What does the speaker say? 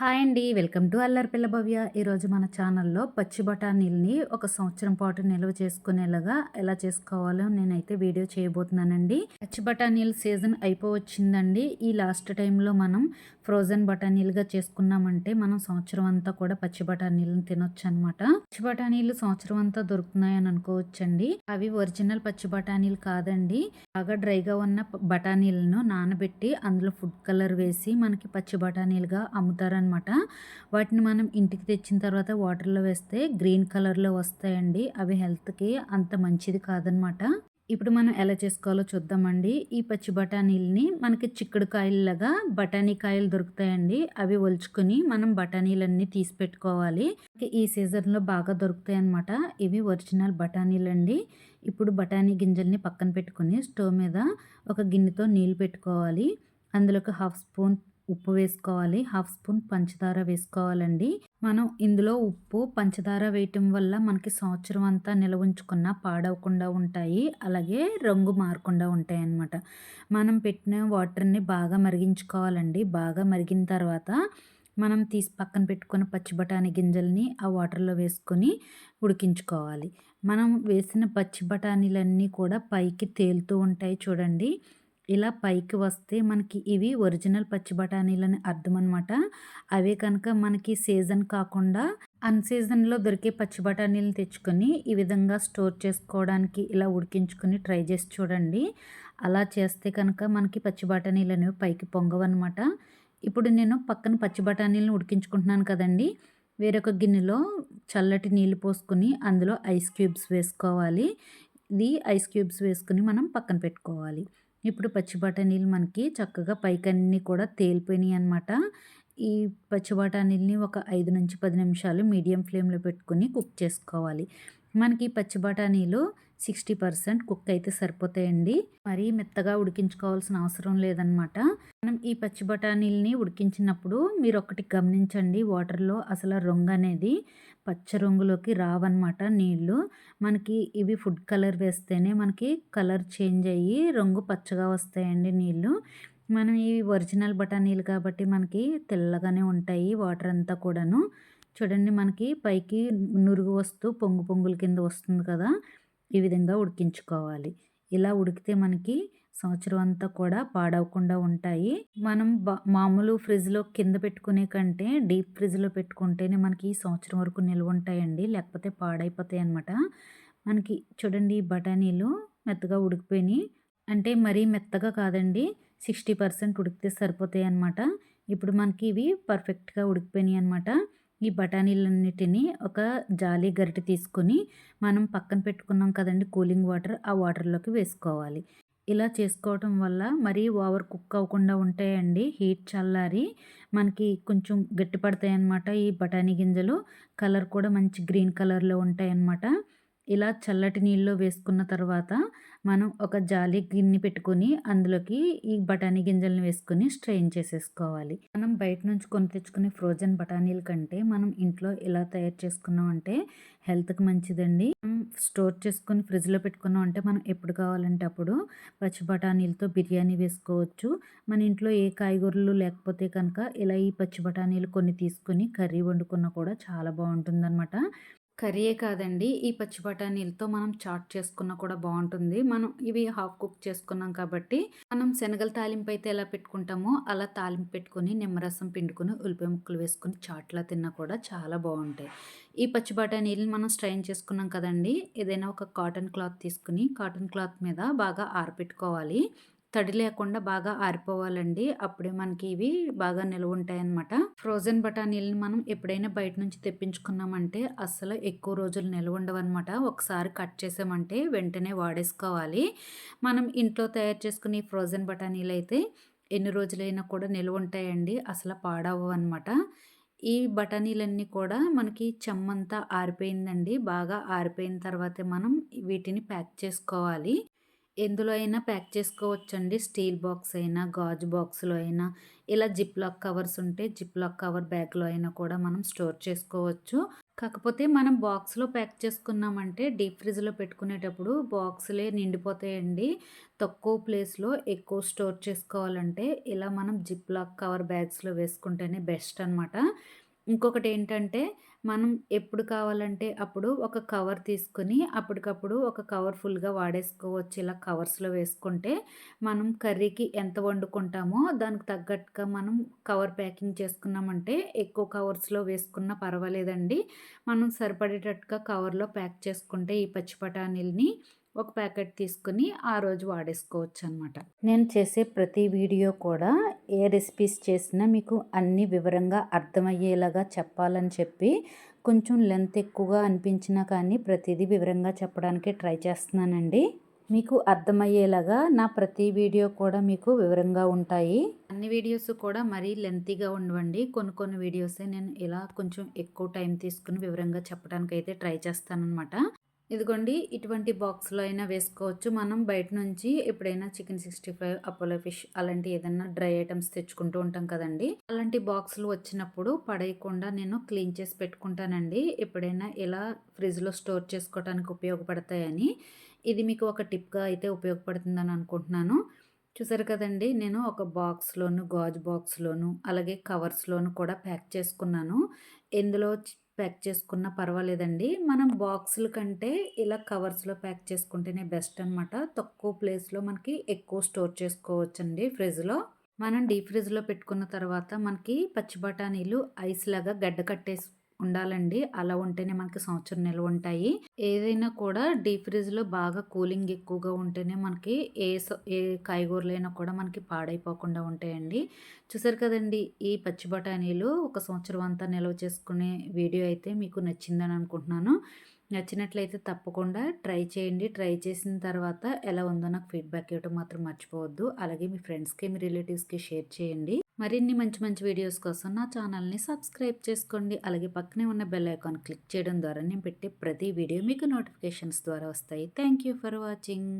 Hi అండి. Welcome to అల్లరి పిల్ల భవ్య. ఈరోజు మన ఛానల్లో పచ్చి బఠానీలని ఒక సంవత్సరం పాటు నిల్వ చేసుకునేలాగా ఎలా చేసుకోవాలో నేనైతే వీడియో చేయబోతున్నానండి. పచ్చి బఠానీల సీజన్ అయిపోవచ్చిందండి. ఈ లాస్ట్ టైంలో మనం ఫ్రోజన్ బఠానీలుగా చేసుకున్నామంటే మనం సంవత్సరం అంతా కూడా పచ్చి బఠానీలను తినొచ్చు అనమాట పచ్చి బఠానీలు సంవత్సరం అంతా దొరుకుతున్నాయని అనుకోవచ్చండి. అవి ఒరిజినల్ పచ్చి బఠానీలు కాదండి. బాగా డ్రైగా ఉన్న బఠానీలను నానబెట్టి అందులో ఫుడ్ కలర్ వేసి మనకి పచ్చి బఠానీలుగా అమ్ముతారని అనమాట వాటిని మనం ఇంటికి తెచ్చిన తర్వాత వాటర్లో వేస్తే గ్రీన్ కలర్లో వస్తాయండి. అవి హెల్త్కి అంత మంచిది కాదనమాట ఇప్పుడు మనం ఎలా చేసుకోవాలో చూద్దామండి. ఈ పచ్చి బఠానీలని మనకి చిక్కుడు కాయల్లాగా బఠానీ కాయలు దొరుకుతాయండి. అవి ఒలుచుకొని మనం బఠానీలన్నీ తీసి పెట్టుకోవాలి. ఈ సీజన్లో బాగా దొరుకుతాయి అనమాట ఇవి ఒరిజినల్ బఠానీలు అండి ఇప్పుడు బఠానీ గింజల్ని పక్కన పెట్టుకొని స్టవ్ మీద ఒక గిన్నెతో నీళ్ళు పెట్టుకోవాలి. అందులోకి హాఫ్ స్పూన్ ఉప్పు వేసుకోవాలి. హాఫ్ స్పూన్ పంచదార వేసుకోవాలండి. మనం ఇందులో ఉప్పు పంచదార వేయటం వల్ల మనకి సంవత్సరం అంతా నిల్వ ఉంచుకున్న పాడవకుండా ఉంటాయి. అలాగే రంగు మారకుండా ఉంటాయి అన్నమాట మనం పెట్టిన వాటర్ని బాగా మరిగించుకోవాలండి. బాగా మరిగిన తర్వాత మనం తీసి పక్కన పెట్టుకున్న పచ్చి బఠానీ గింజల్ని ఆ వాటర్లో వేసుకొని ఉడికించుకోవాలి. మనం వేసిన పచ్చి బఠానీలన్నీ కూడా పైకి తేలుతూ ఉంటాయి చూడండి. ఇలా పైకి వస్తే మనకి ఇవి ఒరిజినల్ పచ్చి బఠానీలని అర్థం అనమాట అవే కనుక మనకి సీజన్ కాకుండా అన్సీజన్లో దొరికే పచ్చి బఠానీలను తెచ్చుకొని ఈ విధంగా స్టోర్ చేసుకోవడానికి ఇలా ఉడికించుకొని ట్రై చేసి చూడండి. అలా చేస్తే కనుక మనకి పచ్చి బఠానీలు అనేవి పైకి పొంగవన్నమాట. ఇప్పుడు నేను పక్కన పచ్చి బఠానీలను ఉడికించుకుంటున్నాను కదండి. వేరొక గిన్నెలో చల్లటి నీళ్ళు పోసుకొని అందులో ఐస్ క్యూబ్స్ వేసుకోవాలి. ఇది ఐస్ క్యూబ్స్ వేసుకుని మనం పక్కన పెట్టుకోవాలి. ఇప్పుడు పచ్చి బఠానీలు మనకి చక్కగా పైకన్నీ కూడా తేలిపోయినాయి అనమాట ఈ పచ్చి బఠానీలని ఒక ఐదు నుంచి పది నిమిషాలు మీడియం ఫ్లేమ్లో పెట్టుకుని కుక్ చేసుకోవాలి. మనకి పచ్చి బఠానీలు సిక్స్టీ పర్సెంట్ కుక్ అయితే సరిపోతాయండి. మరీ మెత్తగా ఉడికించుకోవాల్సిన అవసరం లేదనమాట మనం ఈ పచ్చి బఠానీలని ఉడికించినప్పుడు మీరు ఒకటి గమనించండి వాటర్లో అసలు రంగు అనేది పచ్చ రంగులోకి రావన్నమాట నీళ్ళు. మనకి ఇవి ఫుడ్ కలర్ వేస్తేనే మనకి కలర్ చేంజ్ అయ్యి రంగు పచ్చగా వస్తాయండి నీళ్ళు. మనం ఇవి ఒరిజినల్ బఠానీలు కాబట్టి మనకి తెల్లగానే ఉంటాయి వాటర్ అంతా కూడాను. చూడండి మనకి పైకి నురుగు వస్తూ పొంగు పొంగుల కింద వస్తుంది కదా. ఈ విధంగా ఉడికించుకోవాలి. ఇలా ఉడికితే మనకి సంవత్సరం అంతా కూడా పాడవకుండా ఉంటాయి. మనం మామూలు ఫ్రిడ్జ్లో కింద పెట్టుకునే కంటే డీప్ ఫ్రిడ్జ్లో పెట్టుకుంటేనే మనకి సంవత్సరం వరకు నిల్వ ఉంటాయండి. లేకపోతే పాడైపోతాయి అనమాట మనకి చూడండి బఠానీలు మెత్తగా ఉడికిపోయినాయి. అంటే మరీ మెత్తగా కాదండి సిక్స్టీ పర్సెంట్ ఉడికితే సరిపోతాయి అనమాట ఇప్పుడు మనకి ఇవి పర్ఫెక్ట్గా ఉడికిపోయినాయి అనమాట ఈ బఠానీలన్నిటిని ఒక జాలి గరిటె తీసుకొని మనం పక్కన పెట్టుకున్నాం కదండి కూలింగ్ వాటర్ ఆ వాటర్లోకి వేసుకోవాలి. ఇలా చేసుకోవటం వల్ల మరీ ఓవర్ కుక్ అవ్వకుండా ఉంటాయండి. హీట్ చల్లారి మనకి కొంచెం గట్టి పడతాయి అన్నమాట ఈ బఠానీ గింజలు. కలర్ కూడా మంచి గ్రీన్ కలర్లో ఉంటాయి అన్నమాట ఇలా చల్లటి నీళ్ళలో వేసుకున్న తర్వాత మనం ఒక జాలి గిన్నె పెట్టుకొని అందులోకి ఈ బఠానీ గింజలను వేసుకొని స్ట్రెయిన్ చేసేసుకోవాలి. మనం బయట నుంచి కొని తెచ్చుకునే ఫ్రోజన్ బఠానీల కంటే మనం ఇంట్లో ఇలా తయారు చేసుకున్నాం అంటే హెల్త్కి మంచిదండి. స్టోర్ చేసుకొని ఫ్రిడ్జ్లో పెట్టుకున్నాం అంటే మనం ఎప్పుడు కావాలంటే అప్పుడు పచ్చి బఠానీలతో బిర్యానీ వేసుకోవచ్చు. మన ఇంట్లో ఏ కాయగూరలు లేకపోతే కనుక ఇలా ఈ పచ్చి బఠానీలు కొన్ని తీసుకొని కర్రీ వండుకున్నా కూడా చాలా బాగుంటుందన్నమాట. కర్రీయే కాదండి. ఈ పచ్చి బఠానీలతో మనం చాట్ చేసుకున్న కూడా బాగుంటుంది. మనం ఇవి హాఫ్ కుక్ చేసుకున్నాం కాబట్టి మనం శనగల తాలింపు అయితే ఎలా పెట్టుకుంటామో అలా తాలింపు పెట్టుకుని నిమ్మరసం పిండుకొని ఉల్లిపాయ ముక్కలు వేసుకుని చాట్లా తిన్నా కూడా చాలా బాగుంటాయి. ఈ పచ్చి బఠానీలను మనం స్ట్రైన్ చేసుకున్నాం కదండి. ఏదైనా ఒక కాటన్ క్లాత్ తీసుకుని కాటన్ క్లాత్ మీద బాగా ఆరపెట్టుకోవాలి. తడి లేకుండా బాగా ఆరిపోవాలండి. అప్పుడే మనకి ఇవి బాగా నిల్వ ఉంటాయి అనమాట ఫ్రోజన్ బఠానీలను మనం ఎప్పుడైనా బయట నుంచి తెప్పించుకున్నామంటే అస్సలు ఎక్కువ రోజులు నిల్వ ఉండవన్నమాట ఒకసారి కట్ చేసామంటే వెంటనే వాడేసుకోవాలి. మనం ఇంట్లో తయారు చేసుకునే ఫ్రోజన్ బఠానీలు అయితే ఎన్ని రోజులైనా కూడా నిల్వ ఉంటాయండి అసలు పాడవు అనమాట ఈ బఠానీలన్నీ కూడా మనకి చెమ్మంతా ఆరిపోయిందండి. బాగా ఆరిపోయిన తర్వాతే మనం వీటిని ప్యాక్ చేసుకోవాలి. ఎందులో అయినా ప్యాక్ చేసుకోవచ్చండి స్టీల్ బాక్స్ అయినా గాజు బాక్స్లో అయినా ఇలా జిప్ లాక్ కవర్స్ ఉంటే జిప్ లాక్ కవర్ బ్యాగ్లో అయినా కూడా మనం స్టోర్ చేసుకోవచ్చు కాకపోతే మనం బాక్స్‌లో ప్యాక్ చేసుకున్నామంటే డీప్ ఫ్రిడ్జ్‌లో పెట్టుకునేటప్పుడు బాక్స్లే నిండిపోతాయండి. తక్కువ ప్లేస్‌లో ఎక్కువ స్టోర్ చేసుకోవాలంటే ఇలా మనం జిప్ లాక్ కవర్ బ్యాగ్స్‌లో వేసుకుంటేనే బెస్ట్ అనమాట. ఇంకొకటి ఏంటంటే మనం ఎప్పుడు కావాలంటే అప్పుడు ఒక కవర్ తీసుకొని అప్పటికప్పుడు ఒక కవర్ ఫుల్‌గా వాడేసుకోవచ్చు. ఇలా కవర్స్‌లో వేసుకుంటే మనం కర్రీకి ఎంత వండుకుంటామో దానికి తగ్గట్టుగా మనం కవర్ ప్యాకింగ్ చేసుకున్నామంటే ఎక్కువ కవర్స్‌లో వేసుకున్నా పర్వాలేదండి. మనం సరిపడేటట్టుగా కవర్‌లో ప్యాక్ చేసుకుంటే ఈ పచ్చి బఠానీలని ఒక ప్యాకెట్ తీసుకుని ఆ రోజు వాడేసుకోవచ్చు అనమాట నేను చేసే ప్రతి వీడియో కూడా ఏ రెసిపీస్ చేసినా మీకు అన్ని వివరంగా అర్థమయ్యేలాగా చెప్పాలని చెప్పి కొంచెం లెంత్ ఎక్కువగా అనిపించినా కానీ ప్రతిదీ వివరంగా చెప్పడానికి ట్రై చేస్తున్నానండి. మీకు అర్థమయ్యేలాగా నా ప్రతి వీడియో కూడా మీకు వివరంగా ఉంటాయి. అన్ని వీడియోస్ కూడా మరీ లెంతీగా ఉండవండి. కొన్ని కొన్ని వీడియోసే నేను ఇలా కొంచెం ఎక్కువ టైం తీసుకుని వివరంగా చెప్పడానికి అయితే ట్రై చేస్తానన్నమాట ఇదిగోండి ఇటువంటి బాక్స్లో అయినా వేసుకోవచ్చు. మనం బయట నుంచి ఎప్పుడైనా chicken sixty five Apollo fish అలాంటి ఏదైనా డ్రై ఐటమ్స్ తెచ్చుకుంటూ ఉంటాం కదండి. అలాంటి బాక్సులు వచ్చినప్పుడు పడేయకుండా నేను క్లీన్ చేసి పెట్టుకుంటానండి. ఎప్పుడైనా ఇలా ఫ్రిడ్జ్లో స్టోర్ చేసుకోవడానికి ఉపయోగపడతాయని. ఇది మీకు ఒక టిప్గా అయితే ఉపయోగపడుతుందని అనుకుంటున్నాను. చూసారు కదండి! నేను ఒక బాక్స్లోను గాజు బాక్స్లోను అలాగే కవర్స్లోను కూడా ప్యాక్ చేసుకున్నాను. ఎందులో ప్యాక్ చేసుకున్నా పర్వాలేదండి. మనం బాక్సుల కంటే ఇలా కవర్స్లో ప్యాక్ చేసుకుంటేనే బెస్ట్ అనమాట తక్కువ ప్లేస్లో మనకి ఎక్కువ స్టోర్ చేసుకోవచ్చండి ఫ్రిడ్జ్లో. మనం డీప్ ఫ్రిడ్జ్లో పెట్టుకున్న తర్వాత మనకి పచ్చి బఠానీలు ఐస్ లాగా గడ్డ కట్టేసి ఉండాలండి. అలా ఉంటేనే మనకి సంవత్సరం నిల్వ ఉంటాయి ఏదైనా కూడా డీప్ ఫ్రిడ్జ్లో బాగా కూలింగ్ ఎక్కువగా ఉంటేనే మనకి ఏ ఏ కాయగూరలైనా కూడా మనకి పాడైపోకుండా ఉంటాయండి. చూసారు కదండి ఈ పచ్చి బఠానీలు ఒక సంవత్సరం అంతా నిల్వ చేసుకునే వీడియో అయితే మీకు నచ్చిందని అనుకుంటున్నాను. నచ్చినట్లయితే తప్పకుండా ట్రై చేయండి. ట్రై చేసిన తర్వాత ఎలా ఉందో నాకు ఫీడ్బ్యాక్ ఇవ్వడం మాత్రం మర్చిపోవద్దు. అలాగే మీ ఫ్రెండ్స్కి మీ రిలేటివ్స్కి షేర్ చేయండి. మరిన్ని మంచి మంచి వీడియోస్ కోసం నా ఛానల్ని సబ్స్క్రైబ్ చేసుకోండి. అలాగే పక్కనే ఉన్న బెల్ ఐకాన్ క్లిక్ చేయడం ద్వారా నేను పెట్టే ప్రతి వీడియో మీకు నోటిఫికేషన్స్ ద్వారా వస్తాయి. Thank you for watching.